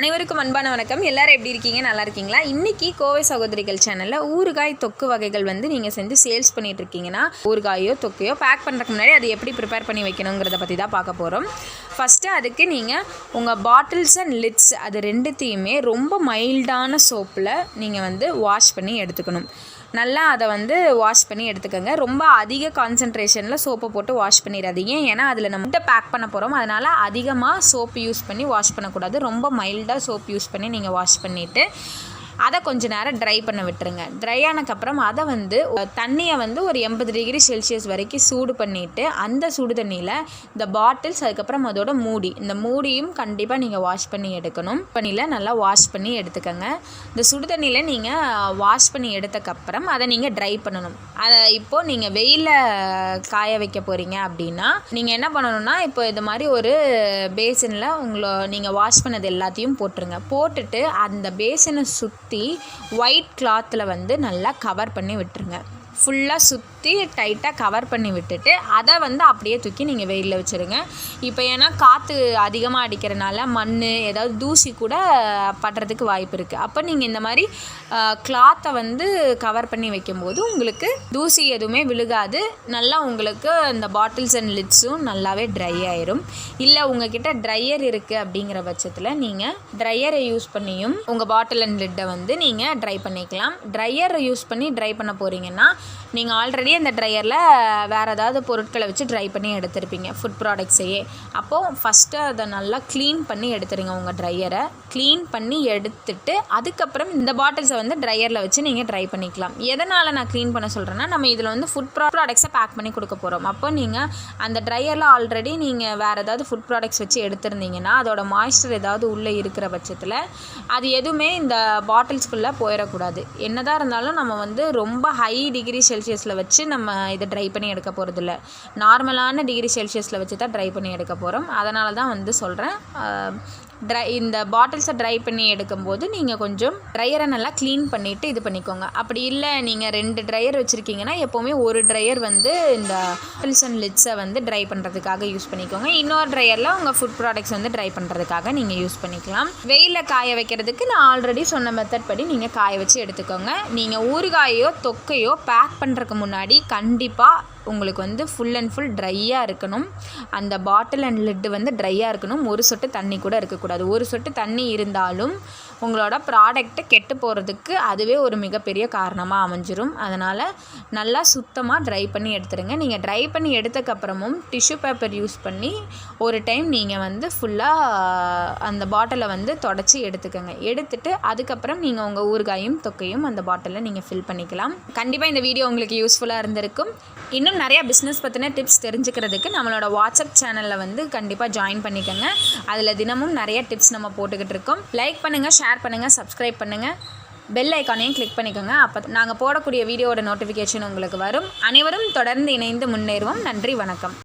அனைவருக்கும் அன்பான வணக்கம். எல்லாரும் எப்படி இருக்கீங்க? நல்லா இருக்கீங்களா? இன்னைக்கு கோவை சகோதரிகள் சேனலில் ஊறுகாய் தொக்கு வகைகள் வந்து நீங்கள் செஞ்சு சேல்ஸ் பண்ணிட்டு இருக்கீங்கன்னா ஊறுகாயோ தொக்கையோ பேக் பண்ணுறதுக்கு முன்னாடி அது எப்படி ப்ரிப்பேர் பண்ணி வைக்கணுங்கிறத பற்றி தான் பார்க்க போகிறோம் ஃபஸ்ட்டு அதுக்கு நீங்கள் உங்கள் பாட்டில்ஸ் அண்ட் லிட்ஸ் அது ரெண்டுத்தையுமே ரொம்ப மைல்டான சோப்பில் நீங்கள் வந்து வாஷ் பண்ணி எடுத்துக்கணும். நல்லா அதை வந்து வாஷ் பண்ணி எடுத்துக்கோங்க. ரொம்ப அதிக கான்சன்ட்ரேஷனில் சோப்பை போட்டு வாஷ் பண்ணிடாதீங்க. ஏன்னா அதில் நம்ம முட்டை பேக் பண்ண போகிறோம் அதனால் அதிகமாக சோப்பு யூஸ் பண்ணி வாஷ் பண்ணக்கூடாது. ரொம்ப மைல்டாக சோப் யூஸ் பண்ணி நீங்கள் வாஷ் பண்ணிவிட்டு அதை கொஞ்ச நேரம் ட்ரை பண்ண விட்டுருங்க. ட்ரை ஆனதுக்கப்புறம் அதை வந்து தண்ணியை வந்து ஒரு எண்பது டிகிரி செல்சியஸ் வரைக்கும் சூடு பண்ணிவிட்டு அந்த சூடு தண்ணியில் இந்த பாட்டில்ஸ் அதுக்கப்புறம் அதோட மூடி. இந்த மூடியும் கண்டிப்பாக நீங்கள் வாஷ் பண்ணி எடுக்கணும். பண்ணியில் நல்லா வாஷ் பண்ணி எடுத்துக்கோங்க. இந்த சுடு தண்ணியில் நீங்கள் வாஷ் பண்ணி எடுத்தக்கப்புறம் அதை நீங்கள் ட்ரை பண்ணணும். அதை இப்போது நீங்கள் வெயிலில் காய வைக்க போகிறீங்க அப்படின்னா நீங்கள் என்ன பண்ணணும்னா இப்போ இது மாதிரி ஒரு பேசினில் உங்களை நீங்கள் வாஷ் பண்ணது எல்லாத்தையும் போட்டுருங்க. போட்டுட்டு அந்த பேசினை சுற்றி ஒயிட் கிளாத்தில் வந்து நல்லா கவர் பண்ணி விட்டுருங்க. ஃபுல்லாக சுற்றி டைட்டாக கவர் பண்ணி விட்டுட்டு அதை வந்து அப்படியே தூக்கி நீங்கள் வெயிலில் வச்சுருங்க. இப்போ ஏன்னா காற்று அதிகமாக அடிக்கிறனால மண் ஏதாவது தூசி கூட படுறதுக்கு வாய்ப்பு இருக்குது அப்போ நீங்கள் இந்த மாதிரி கிளாத்தை வந்து கவர் பண்ணி வைக்கும்போது உங்களுக்கு தூசி எதுவுமே விழுகாது. நல்லா உங்களுக்கு இந்த பாட்டில்ஸ் அண்ட் லிட்ஸும் நல்லாவே ட்ரை ஆயிரும். இல்லை உங்ககிட்ட ட்ரையர் இருக்குது அப்படிங்கிற பட்சத்தில் நீங்கள் ட்ரையரை யூஸ் பண்ணியும் உங்கள் பாட்டில் அண்ட் லிட்டை வந்து நீங்கள் ட்ரை பண்ணிக்கலாம். ட்ரையரை யூஸ் பண்ணி ட்ரை பண்ண போகிறீங்கன்னா நீங்கள் ஆல்ரெடி அந்த ட்ரையரில் வேறு ஏதாவது பொருட்களை வச்சு ட்ரை பண்ணி எடுத்திருப்பீங்க ஃபுட் ப்ராடக்ட்ஸையே அப்போது ஃபஸ்ட்டு அதை நல்லா க்ளீன் பண்ணி எடுத்துருங்க உங்கள் ட்ரையரை க்ளீன் பண்ணி எடுத்துட்டு அதுக்கப்புறம் இந்த பாட்டில்ஸை வந்து ட்ரையரில் வச்சு நீங்கள் ட்ரை பண்ணிக்கலாம். எதனால் நான் க்ளீன் பண்ண சொல்கிறேன்னா நம்ம இதில் வந்து ஃபுட் ப்ராடக்ட்ஸை பேக் பண்ணி கொடுக்க போகிறோம் அப்போ நீங்கள் அந்த ட்ரையரில் ஆல்ரெடி நீங்கள் வேறு ஏதாவது ஃபுட் ப்ராடக்ட்ஸ் வச்சு எடுத்திருந்தீங்கன்னா அதோட மாய்ஸ்டர் ஏதாவது உள்ளே இருக்கிற பட்சத்தில் அது எதுவுமே இந்த பாட்டில்ஸ்குள்ளே போயிடக்கூடாது. என்னதான் இருந்தாலும் நம்ம வந்து ரொம்ப ஹை டிகிரி டிகிரி செல்சியஸில் வச்சு நம்ம இதை ட்ரை பண்ணி எடுக்க போகிறதில்ல நார்மலான டிகிரி செல்சியஸில் வச்சு தான் ட்ரை பண்ணி எடுக்க போகிறோம் அதனால தான் வந்து சொல்கிறேன் ட்ரை இந்த பாட்டில்ஸை ட்ரை பண்ணி எடுக்கும்போது நீங்கள் கொஞ்சம் ட்ரையரை நல்லா க்ளீன் பண்ணிவிட்டு இது பண்ணிக்கோங்க. அப்படி இல்லை நீங்கள் ரெண்டு ட்ரையர் வச்சுருக்கீங்கன்னா எப்போவுமே ஒரு ட்ரையர் வந்து இந்த பாட்டில்ஸ் அண்ட் லிட்ஸை வந்து ட்ரை பண்ணுறதுக்காக யூஸ் பண்ணிக்கோங்க. இன்னொரு ட்ரையரில் உங்கள் ஃபுட் ப்ராடக்ட்ஸ் வந்து ட்ரை பண்ணுறதுக்காக நீங்கள் யூஸ் பண்ணிக்கலாம். வெயிலில் காய வைக்கிறதுக்கு நான் ஆல்ரெடி சொன்ன மெத்தட் படி நீங்கள் காய வச்சு எடுத்துக்கோங்க. நீங்கள் ஊறுகாயோ தொக்கையோ பேக் பண்ணுறதுக்கு முன்னாடி கண்டிப்பாக உங்களுக்கு வந்து ஃபுல் அண்ட் ஃபுல் ட்ரையாக இருக்கணும். அந்த பாட்டில் அண்ட் லிட்டு வந்து ட்ரையாக இருக்கணும். ஒரு சொட்டு தண்ணி கூட இருக்கக்கூடாது. ஒரு சொட்டு தண்ணி இருந்தாலும் உங்களோட ப்ராடக்ட்டு கெட்டு போகிறதுக்கு அதுவே ஒரு மிகப்பெரிய காரணமாக அமைஞ்சிரும். அதனால் நல்லா சுத்தமாக ட்ரை பண்ணி எடுத்துருங்க. நீங்கள் ட்ரை பண்ணி எடுத்தக்கப்புறமும் டிஷ்யூ பேப்பர் யூஸ் பண்ணி ஒரு டைம் நீங்கள் வந்து ஃபுல்லாக அந்த பாட்டிலை வந்து தொடச்சி எடுத்துக்கோங்க. எடுத்துட்டு அதுக்கப்புறம் நீங்கள் உங்கள் ஊறுகாயும் தொக்கையும் அந்த பாட்டிலில் நீங்கள் ஃபில் பண்ணிக்கலாம். கண்டிப்பாக இந்த வீடியோ உங்களுக்கு யூஸ்ஃபுல்லாக இருந்திருக்கும். இன்னும் நிறையா பிஸ்னஸ் பற்றின டிப்ஸ் தெரிஞ்சுக்கிறதுக்கு நம்மளோட வாட்ஸ்அப் சேனலில் வந்து கண்டிப்பாக ஜாயின் பண்ணிக்கோங்க. அதில் தினமும் நிறைய டிப்ஸ் நம்ம போட்டுக்கிட்டு இருக்கோம். லைக் பண்ணுங்கள் ஷேர் பண்ணுங்கள் சப்ஸ்கிரைப் பண்ணுங்கள் பெல் ஐக்கானையும் கிளிக் பண்ணிக்கோங்க. அப்போ நாங்கள் போடக்கூடிய வீடியோட நோட்டிஃபிகேஷன் உங்களுக்கு வரும். அனைவரும் தொடர்ந்து இணைந்து முன்னேறுவோம். நன்றி வணக்கம்.